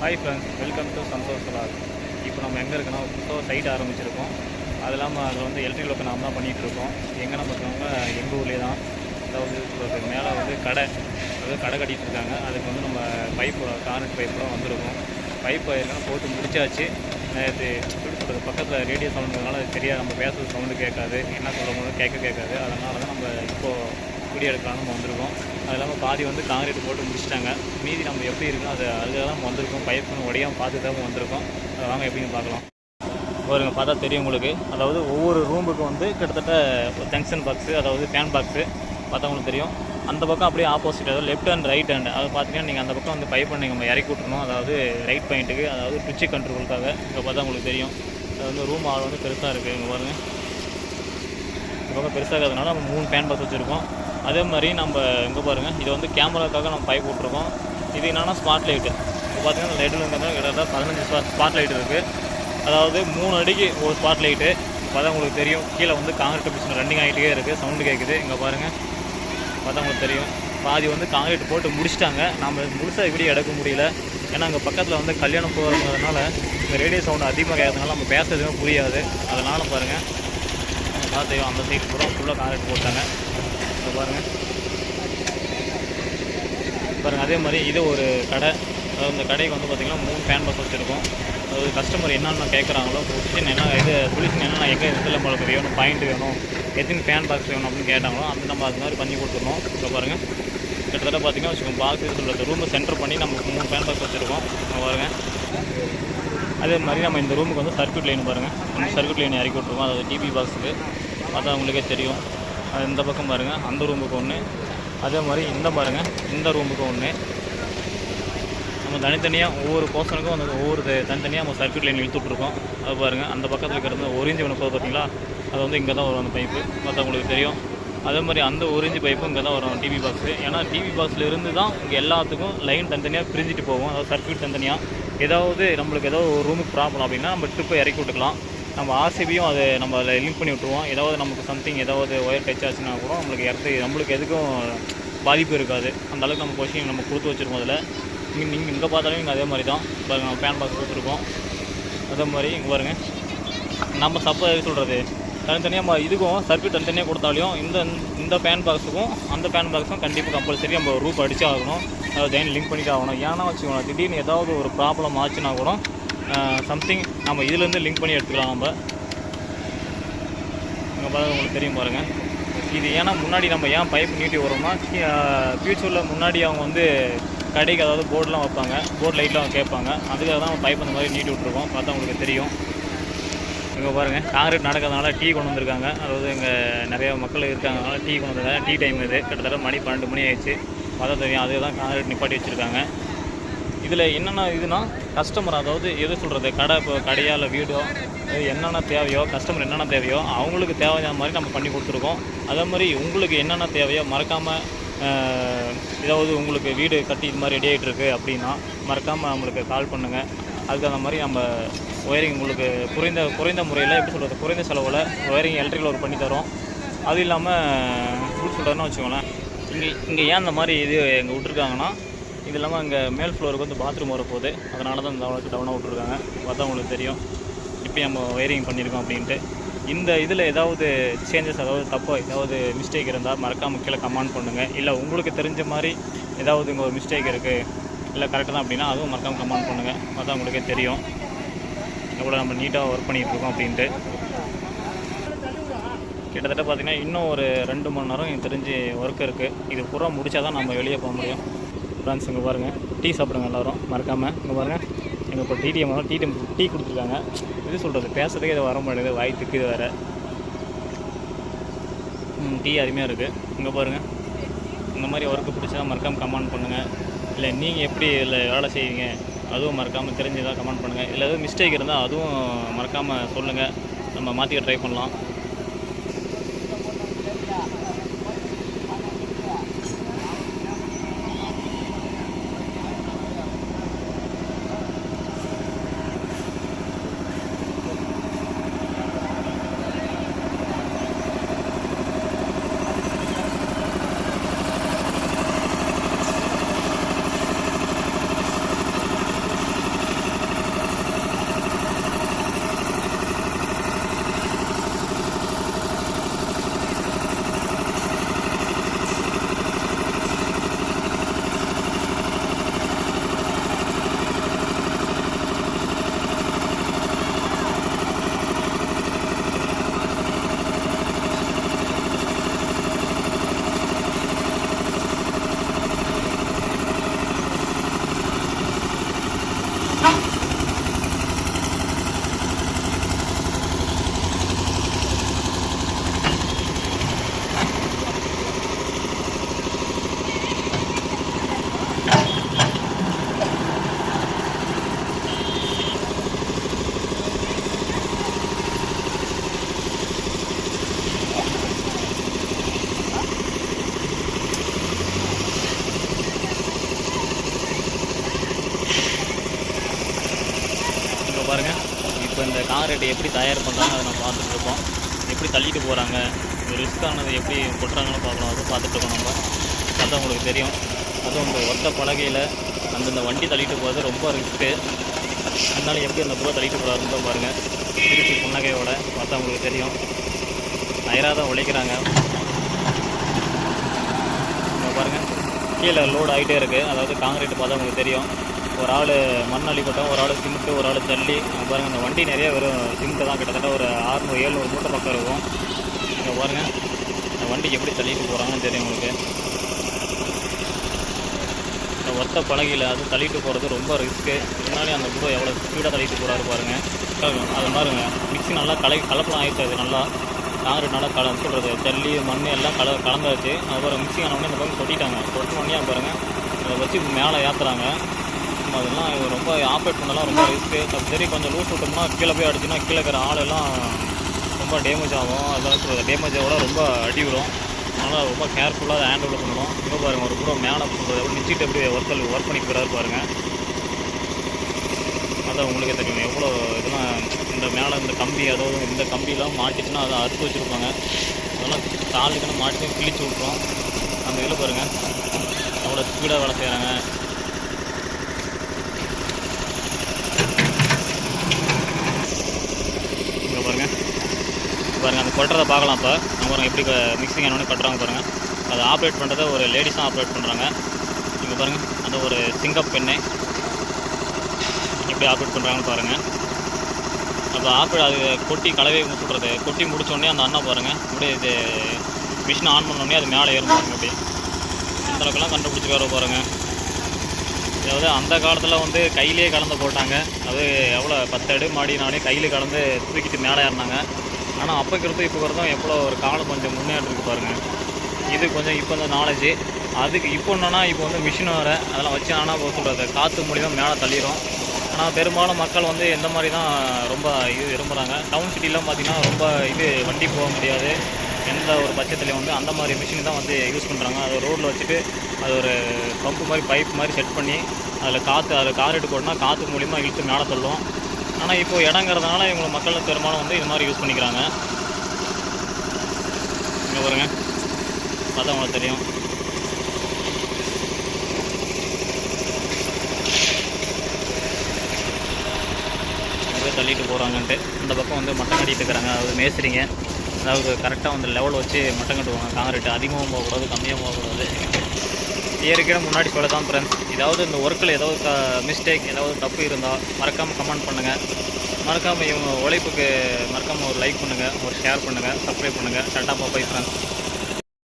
Hi friends welcome to Santhosh இப்போ நம்ம எங்கே இருக்கோன்னா புதுசாக சைட் ஆரம்பிச்சிருக்கோம். அது இல்லாமல் அதில் வந்து எலக்ட்ரிக் ஒர்க் நாம் தான் பண்ணிகிட்டு எங்கே நம்ம இருக்கவங்க எங்கள் ஊர்லேயே தான். அதாவது சொல்கிறது மேலே வந்து கடை அதாவது கடை கட்டிகிட்டு இருக்காங்க. அதுக்கு வந்து நம்ம பைப்பு கார்னட் பைப்லாம் வந்திருக்கும். பைப் ஏற்கனவே போட்டு முடிச்சாச்சு. நேற்று எப்படி சொல்கிறது பக்கத்தில் ரேடியோ சவுண்டுனால அது தெரியாது. நம்ம பேசுறது சவுண்டு கேட்காது. என்ன சொல்லும் கேட்க கேட்காது. அதனால தான் நம்ம இப்போது வீடியோ எடுக்கலாம் நம்ம வந்திருக்கோம். அது இல்லாமல் பாதி வந்து காங்கிரீட் போட்டு முடிச்சிட்டாங்க. மீதி நம்ம எப்படி இருக்கணும் அது அதுக்காக நம்ம வந்திருக்கோம். பைப்புன்னு உடையாமல் பார்த்து தான் வந்திருக்கோம். அதை வாங்க எப்படின்னு பார்க்கலாம். பாருங்க பார்த்தா தெரியும் உங்களுக்கு. அதாவது ஒவ்வொரு ரூமுக்கு வந்து கிட்டத்தட்ட ஒரு ஜங்ஷன் பாக்ஸு அதாவது ஃபேன் பாக்ஸு பார்த்தா உங்களுக்கு தெரியும். அந்த பக்கம் அப்படியே ஆப்போசிட் அதாவது லெஃப்ட் ஹேண்ட் ரைட் ஹேண்ட் அதை பார்த்தீங்கன்னா நீங்கள் அந்த பக்கம் வந்து பைப்பை நீங்கள் நம்ம இறக்கி விட்ருணும் அதாவது ரைட் பாயிண்ட்டுக்கு அதாவது ட்விச்சு கண்ட்ரோலுக்காக இங்கே பார்த்தா உங்களுக்கு தெரியும். அது வந்து ரூம் ஆள் வந்து பெருசாக இருக்குது இங்கே பாருங்கள் இந்த பக்கம் பெருசாக இருக்கிறதுனால நம்ம மூணு ஃபேன் பாக்ஸ் வச்சுருக்கோம். அதே மாதிரி நம்ம இங்கே பாருங்கள் இது வந்து கேமராக்காக நம்ம பைப் விட்ருக்கோம் இது என்னென்னா ஸ்மார்ட் லைட்டு இப்போ பார்த்தீங்கன்னா லைட்டில் இருக்கிற கிட்டத்தட்ட பதினஞ்சு ஸ்பாட் ஸ்பாட் லைட் இருக்குது அதாவது மூணு அடிக்கு ஒரு ஸ்பாட் லைட்டு பார்த்தா உங்களுக்கு தெரியும். கீழே வந்து காங்கிரீட் மிஷின் ரன்னிங் ஆகிட்டே இருக்குது சவுண்டு கேட்குது இங்கே பாருங்கள் பார்த்தா உங்களுக்கு தெரியும். பாதி வந்து காங்கிரீட் போட்டு முடிச்சிட்டாங்க. நம்ம முழுசாக இப்படி எடுக்க முடியல. ஏன்னா அங்கே பக்கத்தில் வந்து கல்யாணம் போகிறதுனால இந்த ரேடியோ சவுண்டு அதிகமாக கேட்கறதுனால நம்ம பேசுறதுமே புரியாது. அதனால் பாருங்கள் பார்த்து அந்த சைடு பூரா ஃபுல்லாக காங்கிரீட் போட்டாங்க. பாருங்கள் பாருங்கள் அதே மாதிரி இது ஒரு கடை. அதாவது இந்த கடைக்கு வந்து பார்த்திங்கன்னா மூணு ஃபேன் பாக்ஸ் வச்சுருக்கோம். அதாவது கஸ்டமர் என்னென்ன கேட்குறாங்களோ பொசிஷன் என்ன இது சொல்யூஷன் என்னென்ன எங்கே இதில் உங்களுக்கு வேணும் பாயிண்ட் வேணும் எத்தனை ஃபேன் பாக்ஸ் வேணும் அப்படின்னு கேட்டாங்களோ அந்த நம்ம அது மாதிரி பண்ணி கொடுத்துருவோம் இப்போ பாருங்கள் கிட்டத்தட்ட பார்த்தீங்கன்னா வச்சுக்கோங்க பாக்ஸ் இது சொல்கிறது ரூமை சென்டர் பண்ணி நம்ம மூணு ஃபேன் பாக்ஸ் வச்சுருக்கோம். பாருங்கள் அதே மாதிரி நம்ம இந்த ரூமுக்கு வந்து சர்க்யூட் லைன் பாருங்கள் சர்க்கியூட் சர்க்யூட் லைன் இறக்கி விட்ருவோம் அதாவது டிபி பாக்ஸுக்கு பார்த்தா உங்களுக்கே தெரியும். அது இந்த பக்கம் பாருங்கள் அந்த ரூமுக்கு ஒன்று அதே மாதிரி இந்த பாருங்கள் இந்த ரூமுக்கு ஒன்று நம்ம தனித்தனியாக ஒவ்வொரு போர்ஷனுக்கும் வந்து ஒவ்வொரு தனித்தனியாக நம்ம சர்க்கியூட் லைன் இழுத்து விட்ருக்கோம் அது பாருங்கள் அந்த பக்கத்தில் இருக்கிறது ஒரிஞ்சு ஒன்று போகுது பார்த்தீங்களா அது வந்து இங்கே தான் வரும் அந்த பைப்பு பார்த்தா உங்களுக்கு தெரியும். அதே மாதிரி அந்த ஒரிஞ்சு பைப்பும் இங்கே தான் வரும் டிவி பாக்ஸு ஏன்னா டிவி பாக்ஸில் இருந்து தான் இங்கே எல்லாத்துக்கும் லைன் தனித்தனியாக பிரிஞ்சிட்டு போகும். அதாவது சர்க்கியூட் தனித்தனியாக ஏதாவது நம்மளுக்கு ஏதாவது ஒரு ரூமுக்கு ப்ராப்ளம் அப்படின்னா நம்ம ட்ரிப்பை இறக்கி விட்டுக்கலாம். நம்ம ஆர்சிபியும் அதை நம்ம அதில் லிங்க் பண்ணி விட்ருவோம் ஏதாவது நமக்கு சம்திங் ஏதாவது ஒயர் டச் ஆச்சுன்னா கூட நம்மளுக்கு இடத்து நம்மளுக்கு எதுக்கும் பாதிப்பு இருக்காது. அந்த அளவுக்கு நம்ம கொஷின் நம்ம கொடுத்து வச்சுருக்கோம் அதில். இங்கே நீங்கள் இங்கே பார்த்தாலும் இங்கே அதே மாதிரி தான். இப்போ நம்ம பேன் பாக்ஸ் கொடுத்துருக்கோம். அதே மாதிரி இங்கே பாருங்கள் நம்ம சப்ப சொல்கிறது தனித்தனியாக நம்ம இதுக்கும் சர்க்கியூட் தனித்தனியாக கொடுத்தாலையும் இந்த இந்த ஃபேன் பாக்ஸுக்கும் அந்த ஃபேன் பாக்ஸும் கண்டிப்பாக கம்பல்சரி நம்ம ரூப் அடிச்சு ஆகணும். அதை ஜெயின் லிங்க் பண்ணிட்டு ஆகணும். ஏன்னா வச்சுக்கோங்க திடீர்னு ஏதாவது ஒரு ப்ராப்ளம் ஆச்சுன்னா கூட சம்திங் நம்ம இதுலேருந்து லிங்க் பண்ணி எடுத்துக்கலாம் நம்ம. இங்கே பார்த்தா உங்களுக்கு தெரியும் பாருங்கள் இது ஏன்னா முன்னாடி நம்ம ஏன் பைப் நீட்டி வரோம்னா ஃப்யூச்சரில் முன்னாடி அவங்க வந்து கடைக்கு அதாவது போர்டெலாம் வைப்பாங்க. போர்டு லைட்லாம் கேட்பாங்க. அதுக்காக தான் பைப் அந்த மாதிரி நீட்டி விட்ருக்கோம் பார்த்தா உங்களுக்கு தெரியும். இங்கே பாருங்கள் காங்கிரீட் நடக்கிறதுனால டீ கொண்டு வந்திருக்காங்க. அதாவது இங்கே நிறைய மக்கள் இருக்காங்கனால டீ கொண்டு வந்திருக்காங்க. டீ டைம் இது. கிட்டத்தட்ட மணி பன்னெண்டு மணி ஆயிடுச்சு. பார்த்தா தெரியும் அதுக்கு தான் காங்கிரீட் நிப்பாட்டி வச்சுருக்காங்க. இதில் என்னென்ன இதுனா கஸ்டமர் அதாவது எது சொல்கிறது கடை இப்போ கடையால் இல்லை வீடோ என்னென்ன தேவையோ கஸ்டமர் என்னென்ன தேவையோ அவங்களுக்கு தேவையான மாதிரி நம்ம பண்ணி கொடுத்துருக்கோம். அதே மாதிரி உங்களுக்கு என்னென்ன தேவையோ மறக்காமல் ஏதாவது உங்களுக்கு வீடு கட்டி இது மாதிரி ரெடி ஆகிட்டு அப்படின்னா மறக்காமல் நம்மளுக்கு கால் பண்ணுங்கள் அதுக்கு அந்த மாதிரி நம்ம ஒயரிங் உங்களுக்கு குறைந்த குறைந்த முறையில் எப்படி சொல்கிறது குறைந்த செலவில் ஒயரிங் எலக்ட்ரிக்கல் ஒர்க் பண்ணி தரோம். அது இல்லாமல் எப்படி சொல்கிறதுன்னு வச்சுக்கோங்களேன் இங்கே இங்கே ஏன் அந்த மாதிரி இது எங்கள் விட்ருக்காங்கன்னா இது இல்லாமல் அங்கே மேல் ஃப்ளோருக்கு வந்து பாத்ரூம் வரப்போகுது. அதனால தான் இந்த அளவுக்கு டவுனாக விட்ருக்காங்க பார்த்தா உங்களுக்கு தெரியும். இப்படி நம்ம ஒயரிங் பண்ணியிருக்கோம் அப்படின்ட்டு. இந்த இதில் ஏதாவது சேஞ்சஸ் அதாவது தப்போ ஏதாவது மிஸ்டேக் இருந்தால் மறக்காமல் கீழே கமெண்ட் பண்ணுங்கள் இல்லை உங்களுக்கு தெரிஞ்ச மாதிரி ஏதாவது இங்கே ஒரு மிஸ்டேக் இருக்குது இல்லை கரெக்டாக தான் அப்படின்னா அதுவும் மறக்காமல் கமெண்ட் பண்ணுங்கள் பார்த்தா உங்களுக்கே தெரியும். எவ்வளோ நம்ம நீட்டாக ஒர்க் பண்ணிகிட்ருக்கோம் அப்படின்ட்டு. கிட்டத்தட்ட பார்த்தீங்கன்னா இன்னும் ஒரு ரெண்டு மணி நேரம் எனக்கு தெரிஞ்சு ஒர்க் இருக்குது இது பூரா முடித்தா தான் நம்ம வெளியே போக முடியும். ஃப்ரெண்ட்ஸ் இங்கே பாருங்கள் டீ சாப்பிடுங்க எல்லோரும். மறக்காமல் இங்கே பாருங்கள் எங்கள் இப்போ டிடிஎம் வரும் டிடிஎம் டீ கொடுத்துருக்காங்க. இது சொல்கிறது பேசுறதுக்கே இது வர மாட்டேங்குது. வாய்த்துக்கு இது வேறு. டீ அருமையாக இருக்குது இங்கே பாருங்கள் இந்த மாதிரி ஒர்க்கு பிடிச்சா மறக்காமல் கமெண்ட் பண்ணுங்கள் இல்லை நீங்கள் எப்படி இல்லை வேலை செய்வீங்க? அதுவும் மறக்காமல் தெரிஞ்சதாக கமெண்ட் பண்ணுங்கள் இல்லை எதுவும் மிஸ்டேக் இருந்தால் அதுவும் மறக்காமல் சொல்லுங்கள் நம்ம மாற்றிக்க ட்ரை பண்ணலாம். இப்போ இந்த காங்கிரீட்டை எப்படி தயார் பண்ணுறாங்க அதை நம்ம பார்த்துட்டு இருக்கோம். எப்படி தள்ளிட்டு போகிறாங்க ரிஸ்க்கானது எப்படி கொட்டுறாங்கன்னு பார்க்கலாம் அதுவும் பார்த்துட்டு இருக்கோம் நம்ம. அதுதான் உங்களுக்கு தெரியும். அதுவும் இந்த ஒத்த பலகையில் அந்தந்த வண்டி தள்ளிட்டு போகிறது ரொம்ப ரிஸ்க்கு அதனால எப்படி அந்த ப்ரோ தள்ளிட்டு போகிறாருன்னு பாருங்கள் திருச்சி புன்னகையோட பார்த்தா உங்களுக்கு தெரியும். நயராக தான் உழைக்கிறாங்க. பாருங்கள் கீழே லோடு ஆகிட்டே இருக்குது அதாவது காங்கிரீட் பார்த்தா உங்களுக்கு தெரியும். ஒரு ஆள் மண் அள்ளி கொட்டம் ஒரு ஆள் சிமெண்ட்டு ஒரு ஆள் ஜல்லி. பாருங்கள் அந்த வண்டி நிறைய வெறும் சிமெண்ட்டு தான் கிட்டத்தட்ட ஒரு ஆறுநூறு ஏழ்நூறு மூட்டை பக்கம் இருக்கும். இங்கே பாருங்கள் இந்த வண்டிக்கு எப்படி தள்ளிட்டு போகிறாங்கன்னு தெரியும் உங்களுக்கு. இந்த ஒத்த பழகியில் அது தள்ளிட்டு போகிறது ரொம்ப ரிஸ்க்கு இதனாலே அந்த ப்ரோ எவ்வளோ ஸ்பீடாக தள்ளிட்டு போகிறாரு பாருங்கள் அது மாதிரிங்க மிக்ஸி நல்லா கலை கலப்படம் ஆயிடுச்சு அது நல்லா. காங்கிரீட் நல்லா கல சொல்கிறது ஜல்லி மண் எல்லாம் கல கலந்தாச்சு. அப்புறம் மிக்ஸி ஆனவுடனே இந்த பக்கம் கொட்டிட்டாங்க. கொட்டின உடனே பாருங்கள் அதை வச்சு மேலே ஏற்றுறாங்க அதெல்லாம் இது ரொம்ப ஆப்ரேட் பண்ணலாம் ரொம்ப ரிஸ்க்கு சரி கொஞ்சம் லூஸ் விட்டோம்னா கீழே போய் அடிச்சுன்னா கீழே இருக்கிற ஆளெல்லாம் ரொம்ப டேமேஜ் ஆகும். அதாவது டேமேஜோட ரொம்ப அடி விடும் அதனால் ரொம்ப கேர்ஃபுல்லாக அதை ஹேண்டில் பண்ணணும். இப்போ பாருங்கள் ஒரு கூட மேலே சொல்கிறது எப்படி நிச்சிட்டு எப்படி ஒர்க் ஒர்க் பண்ணி போகிறாரு பாருங்கள் அதான் உங்களுக்கே தெரியும் எவ்வளோ இதெல்லாம் இந்த மேலே இந்த கம்பி அதாவது இந்த கம்பிலாம் மாட்டிச்சுன்னா அதை அறுத்து வச்சுருப்பாங்க. அதெல்லாம் தாளுக்குன்னு மாட்டி கிழிச்சு விட்ரும் அந்த இதில் பாருங்கள் அவ்வளோ ஸ்பீடாக வேலை செய்கிறாங்க இங்கே பாருங்கள் பாருங்கள் அந்த கொட்டுறதை பார்க்கலாம் இப்போ. நம்ம பாருங்கள் எப்படி மிக்சிங் ஆனோடனே கட்டுறாங்க பாருங்கள் அதை ஆப்ரேட் பண்ணுறத ஒரு லேடிஸாக ஆப்ரேட் பண்ணுறாங்க நீங்கள் பாருங்கள் அந்த ஒரு சிங்கப் பெண்ணை எப்படி ஆப்ரேட் பண்ணுறாங்கன்னு பாருங்கள் அப்போ ஆப்ரேட் அது கொட்டி கலவை சொல்கிறது கொட்டி முடித்தோடனே அந்த அண்ணா பாருங்கள் அப்படியே இது மிஷின் ஆன் பண்ணோடனே அது மேலே ஏறும் பாருங்கள் அப்படி இந்த அளவுக்குலாம் கண்டுபிடிச்சி வேற பாருங்கள் அதாவது அந்த காலத்தில் வந்து கையிலேயே கலந்து போட்டாங்க. அது எவ்வளோ பத்து அடி மாடினாலே கையில் கலந்து தூக்கிட்டு மேலே ஏறினாங்க. ஆனால் அப்போக்கிறது இப்போ வரதும் எவ்வளோ ஒரு காலம் கொஞ்சம் முன்னேற்றம் பாருங்கள் இது கொஞ்சம் இப்போ இந்த நாலேஜு அதுக்கு இப்போ என்னன்னா இப்போ வந்து மிஷின் வர அதெல்லாம் வச்சு ஆனால் போக சொல்கிறது காற்று மூலிமா மேலே தள்ளிடும் ஆனால் பெரும்பாலும் மக்கள் வந்து எந்த மாதிரி தான் ரொம்ப இது விரும்புகிறாங்க டவுன் சிட்டிலாம் பார்த்திங்கன்னா ரொம்ப இது வண்டி போக முடியாது. எந்த ஒரு பட்சத்துலேயும் வந்து அந்த மாதிரி மிஷின் தான் வந்து யூஸ் பண்ணுறாங்க அதை ரோட்டில் வச்சுட்டு அது ஒரு பம்பு மாதிரி பைப் மாதிரி செட் பண்ணி அதில் காற்று அதில் கார் எடுக்கணும்னா காற்று மூலிமா இழுத்து மேலே தள்ளும். ஆனால் இப்போ இடங்கிறதுனால இவங்களை மக்கள் பெரும்பாலும் வந்து இது மாதிரி யூஸ் பண்ணிக்கிறாங்க. இங்கே பாருங்க. பார்த்தா உங்களுக்கு தெரியும். தள்ளிட்டு போகிறாங்கன்ட்டு இந்த பக்கம் வந்து மட்டம் கட்டிட்டு இருக்கிறாங்க. அதாவது மேஸ்திரிங்க. அதாவது கரெக்டாக வந்து லெவல் வச்சு மட்டம் கட்டுவாங்க. காங்கிரீட் அதிகமாகவும் போகக்கூடாது கம்மியாகவும் போகக்கூடாது. ஏற்கனவே முன்னாடி சொல்ல தான் ஃப்ரெண்ட்ஸ் ஏதாவது இந்த ஒர்க்கில் ஏதாவது மிஸ்டேக் ஏதாவது தப்பு இருந்தால் மறக்காமல் கமெண்ட் பண்ணுங்கள் மறக்காமல் இவங்க உழைப்புக்கு மறக்காமல் ஒரு லைக் பண்ணுங்கள் ஒரு ஷேர் பண்ணுங்கள் சப்ஸ்கிரைப் பண்ணுங்கள் டாட்டா பாப்பா ஃப்ரெண்ட்ஸ்